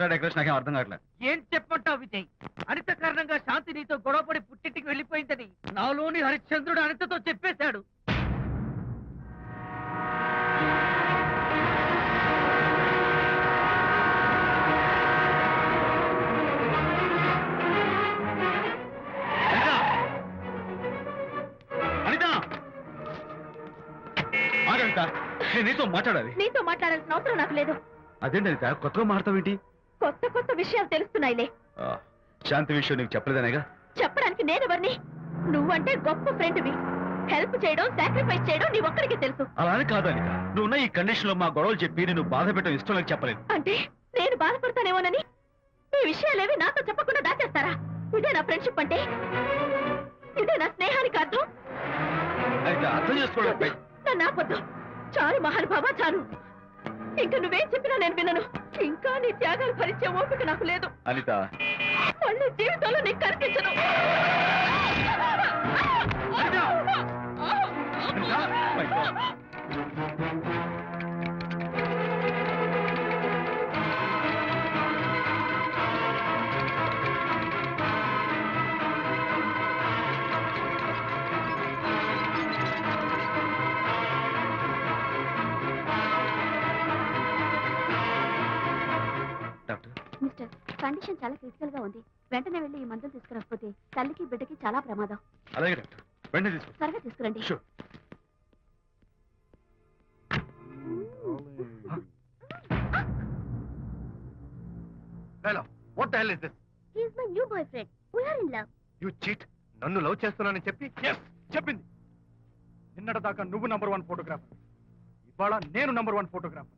Extra decoration నాకేం అర్థం కావట్లేదు. ఏం చెప్పమంటావు విజయ్? అనిత కారణంగా శాంతి నీతో గొడవపడి పుట్టింటికి వెళ్ళిపోయిందని నాలోని హరిశ్చంద్రుడు అనితతో చెప్పేశాడు. మాట్లాడాలి. నీతో మాట్లాడాల్సిన అవసరం నాకు లేదు. అదేంటి అనిత కొత్తగా మాట్లాడతావేంటి? కొత్త కొత్త విషయాలు తెలుస్తున్నాయిలే. శాంతి విషయం నీకు చెప్పలేదనేగా? చెప్పడానికి నేనెవరిని? నువ్వంటే గొప్ప ఫ్రెండ్వి. హెల్ప్ చేయడం సాక్రిఫైస్ చేయడం నీ ఒక్కడికి తెలుసు. అలా అని కాదు అనిత. నువ్వు ఉన్న ఈ కండిషన్లో మా గొడవలు చెప్పి నేను బాధ పెట్టడం ఇష్టం లేక చెప్పలేదు. అంటే నేను బాధపడతానేమోనని? ఈ విషయాలేవి నాతో చెప్పకుండా దాచేస్తారా? ఇదే నా ఫ్రెండ్షిప్ అంటే? ఇదే నా స్నేహానికి అర్థం? అర్థం చేసుకోవడం నన్ను ఆపొద్దు. చాలు మహానుభావ చాలు. ఇంకా నువ్వేం చెప్పినా నేను వినను. ఇంకా నీ త్యాగాలు భరించే ఓపిక నాకు లేదు. అనిత. మళ్ళీ జీవితంలో నీకు కనిపించను My God. మిస్టర్ కండిషన్ చాలా క్రిటికల్గా ఉంది. వెంటనే వెళ్ళి ఈ మందులు తీసుకురాకపోతే తల్లికి బిడ్డకి చాలా ప్రమాదం. అలాగే డాక్టర్. వెంటనే తీసుకో. త్వరగా తీసుకురండి. Sure. Hello what hell is this he's my new boyfriend we're in love you cheat నన్ను లవ్ చేస్తున్నానని చెప్పి? ఎస్ చెప్పింది. నిన్నటి దాకా నువ్వు నంబర్ వన్ ఫోటోగ్రాఫర్ ఇవాళ నేను నంబర్ వన్ ఫోటోగ్రాఫర్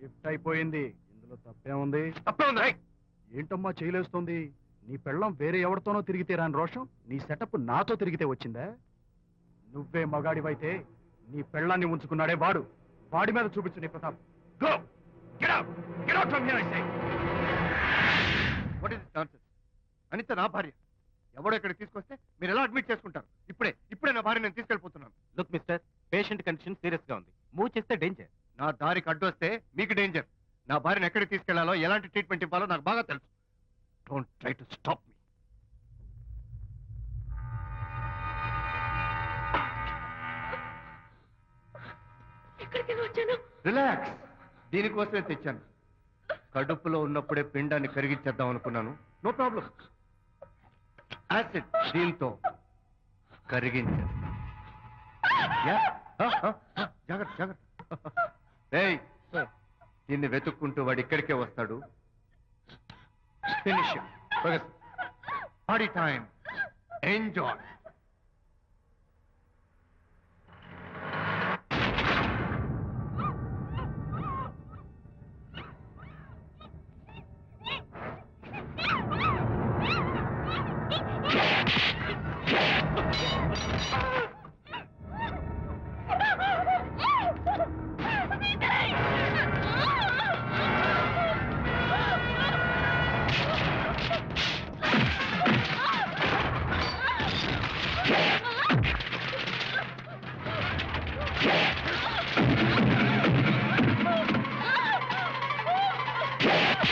షిఫ్ట్ అయిపోయింది. ఇందులో తప్పే ఉంది. తప్పే ఉంది రైట్ ఏంటమ్మా చేయలేస్తుంది? నీ పెళ్ళం వేరే ఎవరితోనో తిరిగితే రాని రోషం నీ సెటప్ నాతో తిరిగితే వచ్చిందా? నువ్వే మగాడివైతే నీ పెళ్ళాన్ని ఉంచుకున్నాడే వాడు. వాడి మీద చూపించు నీ Pratap. Go get out get out from here I say what is this nonsense Anita నా భార్య. ఎవడో ఇక్కడికి తీసుకొస్తే మీరు ఎలా అడ్మిట్ చేసుకుంటారు? ఇప్పుడే ఇప్పుడే నా భార్య నేను తీసుకెళ్ళిపోతున్నాను. లుక్ మిస్టర్ పేషెంట్ కండిషన్ సీరియస్గా ఉంది. మూవ్ చేస్తే డేంజర్ నా దారికి అడ్డు వస్తే మీకు డేంజర్ నా భార్యను ఎక్కడికి తీసుకెళ్ళాలో ఎలాంటి ట్రీట్మెంట్ ఇవ్వాలో నాకు బాగా తెలుసు. Don't try to stop me relax దీనికోసమే తెచ్చాను. కడుపులో ఉన్నప్పుడే పిండాన్ని కరిగించేద్దాం అనుకున్నాను. నో ప్రాబ్లం యాసిడ్ దీంతో కరిగించేస్తా ఆ, జాగ్రత్త జాగ్రత్త. దీన్ని వెతుక్కుంటూ వాడు ఇక్కడికే వస్తాడు. Finish party time enjoy Oh,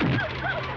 my God.